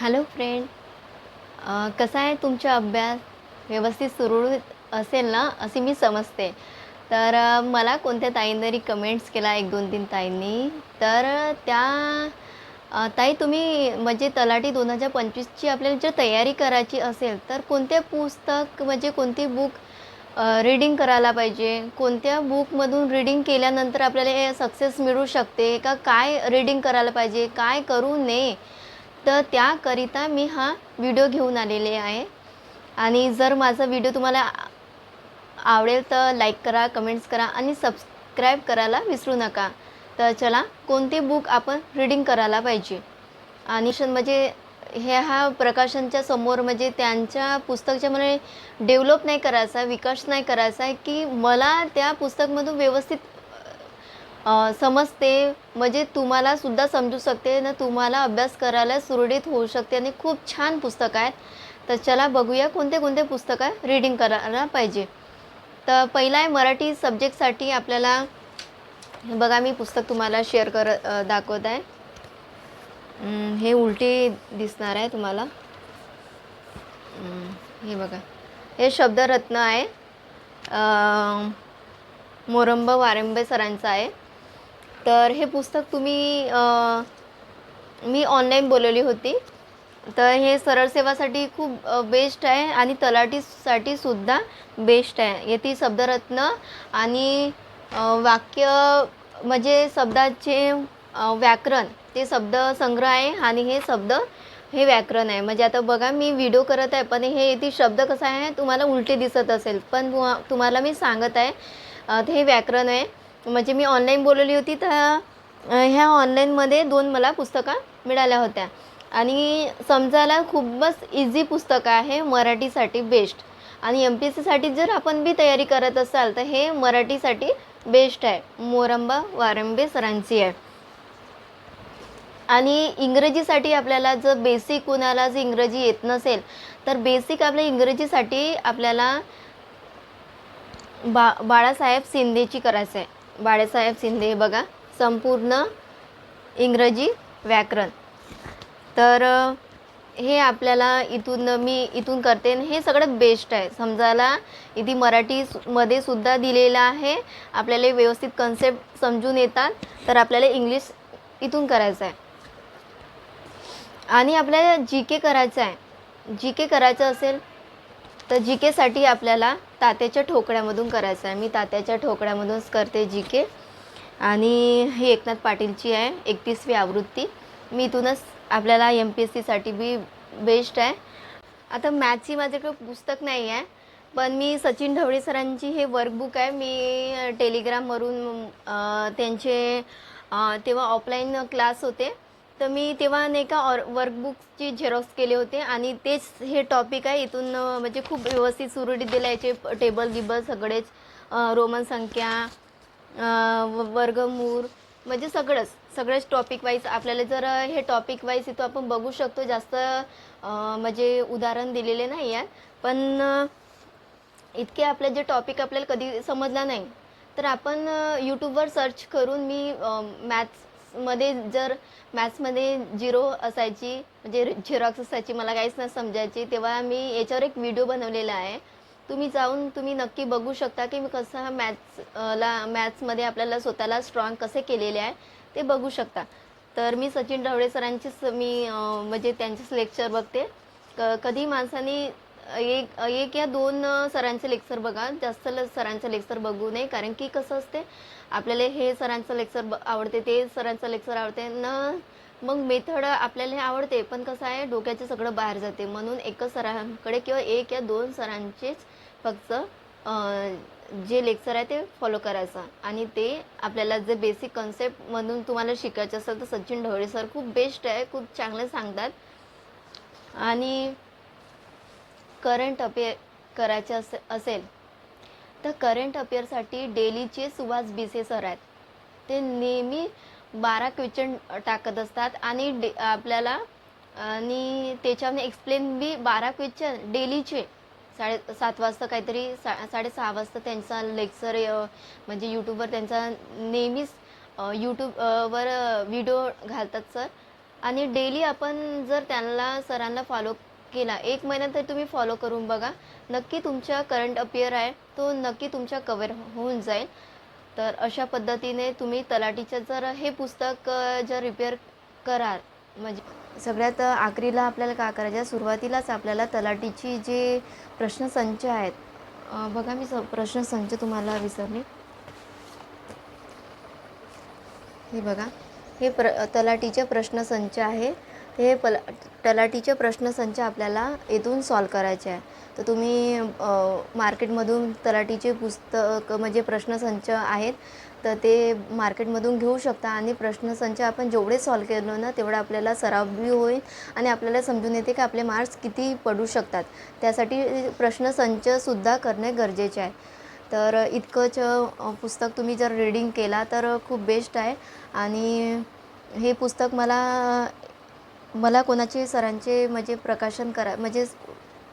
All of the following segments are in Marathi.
हॅलो फ्रेंड कसा आहे तुमचा अभ्यास? व्यवस्थित सुरळीत असेल ना? असे मी समजते. तर मला कोणत्या ताईंनी तरी कमेंट्स केला एक दोन तीन ताईंनी? तर त्या ताई तुम्ही म्हणजे तलाठी दोन हजार पंचवीसची आपल्याला जर तयारी करायची असेल तर कोणते पुस्तक म्हणजे कोणती बुक रीडिंग करायला पाहिजे? कोणत्या बुकमधून रीडिंग केल्यानंतर आपल्याला सक्सेस मिळू शकते? का काय रीडिंग करायला पाहिजे? काय करू नये? तर त्याकरिता मी हा व्हिडिओ घेऊन आलेले आहे. आणि जर माझा व्हिडिओ तुम्हाला आवडेल तर लाईक करा कमेंट्स करा आणि सबस्क्राईब करायला विसरू नका. तर चला कोणते बुक आपण रीडिंग करायला पाहिजे? आणि म्हणजे हे हा प्रकाशनच्या समोर म्हणजे त्यांच्या पुस्तकच्या मला डेव्हलप नाही करायचा विकास नाही करायचा आहे की मला त्या पुस्तकमधून व्यवस्थित समजते. म्हणजे तुम्हाला सुद्धा समजू शकते. ना तुम्हाला अभ्यास करायला सुरळीत होऊ शकते. आणि खूप छान पुस्तक आहेत. तर चला बघूया कोणते कोणते पुस्तकं रीडिंग करायला पाहिजे. तर पहिला आहे मराठी सब्जेक्टसाठी आपल्याला बघा मी पुस्तक तुम्हाला शेअर कर दाखवत आहे. हे उलटी दिसणार आहे तुम्हाला. हे बघा. हे शब्दरत्न आहे. मोरंब वारंबे सरांचं आहे. तर हे पुस्तक तुम्ही मी ऑनलाईन बोलवली होती. तर हे सरळ सेवासाठी खूप बेस्ट आहे आणि तलाठीसाठी सुद्धा बेस्ट आहे. येथे शब्दरत्न आणि वाक्य म्हणजे शब्दाचे व्याकरण ते शब्द संग्रह आहे आणि हे शब्द हे व्याकरण आहे. म्हणजे आता बघा मी व्हिडिओ करत आहे पण हे येथे शब्द कसं आहे तुम्हाला उलटे दिसत असेल. पण तुम्हाला मी सांगत आहे ते हे व्याकरण आहे. म्हणजे मी ऑनलाईन बोलवली होती तर ह्या ऑनलाईनमध्ये दोन मला पुस्तकं मिळाल्या होत्या. आणि समजायला खूपच इझी पुस्तकं आहे मराठीसाठी बेस्ट आणि एम पी एस सीसाठी जर आपण बी तयारी करत असाल तर हे मराठीसाठी बेस्ट आहे. मोरंबा वारंबे सरांची आहे. आणि इंग्रजीसाठी आपल्याला जर बेसिक कुणाला जर इंग्रजी येत नसेल तर बेसिक आपल्या इंग्रजीसाठी आपल्याला बा बाळासाहेब शिंदेची करायचं आहे बाळासाहेब शिंदे हे बघा संपूर्ण इंग्रजी व्याकरण. तर हे आपल्याला इथून मी इथून करते हे सगळं बेस्ट आहे. समजायला इथे मराठीमध्ये सुद्धा दिलेलं आहे. आपल्याला व्यवस्थित कन्सेप्ट समजून येतात. तर आपल्याला इंग्लिश इथून करायचं आहे. आणि आपल्याला जी के करायचं आहे. जी के करायचं असेल तर जी केसाठी आपल्याला तात्याच्या ठोकळ्यामधून करायचं आहे. मी तात्याच्या ठोकळ्यामधूनच करते जी के. आणि ही एकनाथ पाटीलची आहे एकतीसवी आवृत्ती. मी इथूनच आपल्याला एम पी एस सीसाठी बी बेस्ट आहे. आता मॅथची माझ्याकडे पुस्तक नाही आहे पण मी सचिन ढवळे सरांची हे वर्कबुक आहे. मी टेलिग्रामवरून त्यांचे तेव्हा ऑफलाईन क्लास होते. तर मी तेव्हा नाही का ऑर वर्कबुकची झेरॉक्स केले होते आणि तेच हे टॉपिक आहे. इथून म्हणजे खूप व्यवस्थित सुरळीत दिला याचे टेबल गिबल सगळेच रोमन संख्या वर्गमूर व- म्हणजे सगळंच सगळेच टॉपिक वाईज आपल्याला जर हे टॉपिक वाईज इथं आपण बघू शकतो. जास्त म्हणजे उदाहरण दिलेले नाही आहे. पण इतके आपले जे टॉपिक आपल्याला कधी समजला नाही. तर आपण यूट्यूबवर सर्च करून मी मॅथ्स मॅथ्समध्ये जर मॅथ्समध्ये झिरो असायची म्हणजे झेरॉक्स असायची मला काहीच नाही समजायची तेव्हा मी याच्यावर एक व्हिडिओ बनवलेला आहे. तुम्ही जाऊन तुम्ही नक्की बघू शकता की मी कसं मॅथ्स ला मॅथ्समध्ये आपल्याला स्वतःला स्ट्रॉंग कसे केलेले आहे ते बघू शकता. तर मी सचिन ढवळे सरांचीच मी म्हणजे त्यांचेच लेक्चर बघते. क कधी माणसाने एक एक या दोन सरांचे लेक्चर बघा. जास्त ल- सरांचं लेक्चर बघू नये. कारण की कसं असते आपल्याला हे सरांचं लेक्चर ब आवडते ते सरांचं लेक्चर आवडते. न मग मेथड आपल्याला हे आवडते. पण कसं आहे डोक्याचे सगळं बाहेर जाते. म्हणून एकच सरांकडे किंवा एक या दोन सरांचेच फक्त जे लेक्चर आहे ते फॉलो करायचं. आणि ते आपल्याला जे बेसिक कन्सेप्टमधून तुम्हाला शिकायचं असेल तर सचिन ढवळे सर खूप बेस्ट आहे. खूप चांगले सांगतात. आणि करंट अपेअर करायचे असे असेल तर करंट अपेअरसाठी डेलीचे सुभाष बिसे सर आहेत. ते नेहमी बारा क्वेश्चन टाकत असतात आणि डे आपल्याला आणि त्याच्यामध्ये एक्सप्लेन बी बारा क्वेश्चन डेलीचे साडे सात वाजता काहीतरी सा साडेसहा वाजता त्यांचा लेक्चर म्हणजे यूट्यूबवर त्यांचा नेहमीच यूट्यूबवर व्हिडिओ घालतात सर आणि डेली आपण जर त्यांना सरांना फॉलो केला एक महिना तर तुम्ही फॉलो करून बघा. नक्की तुमच्या करंट अपियर आहे. तो नक्की तुमच्या कवर होऊन जाईल. तर अशा पद्धतीने तुम्ही तलाठीचं जर हे पुस्तक जर रिपेअर कराल म्हणजे सगळ्यात आखरीला आपल्याला काय करायचं? सुरुवातीलाच आपल्याला तलाठीची जे प्रश्नसंच आहेत बघा मी स प्रश्नसंच तुम्हाला विसरली. हे बघा. हे प्र तलाठीचे प्रश्नसंच आहे. हे पल तलाठीचे प्रश्नसंच आपल्याला येथून सॉल्व करायचे आहे. तर तुम्ही मार्केटमधून तलाठीचे पुस्तक म्हणजे प्रश्नसंच आहेत तर ते मार्केटमधून घेऊ शकता आणि प्रश्नसंच आपण जेवढे सॉल्व केलो ना तेवढं आपल्याला सराव बी होईल आणि आपल्याला समजून येते की आपले मार्क्स किती पडू शकतात. त्यासाठी प्रश्नसंचसुद्धा करणे गरजेचे आहे. तर इतकंच पुस्तक तुम्ही जर रीडिंग केला तर खूप बेस्ट आहे. आणि हे पुस्तक मला मला कोणाचे सरांचे म्हणजे प्रकाशन करा म्हणजे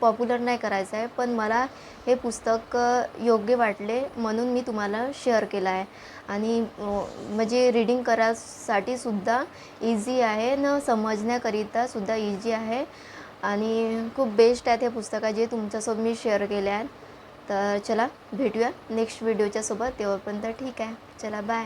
पॉप्युलर नाही करायचं आहे पण मला हे पुस्तक योग्य वाटले म्हणून मी तुम्हाला शेअर केलं आहे. आणि म्हणजे रीडिंग करासाठी सुद्धा इझी आहे न समजण्याकरिता सुद्धा इझी आहे. आणि खूप बेस्ट आहे ते पुस्तकं जे तुमच्यासोबत मी शेअर केले आहेत. तर चला भेटूया नेक्स्ट व्हिडिओच्या सोबत. तेव्हापर्यंत ठीक आहे. चला बाय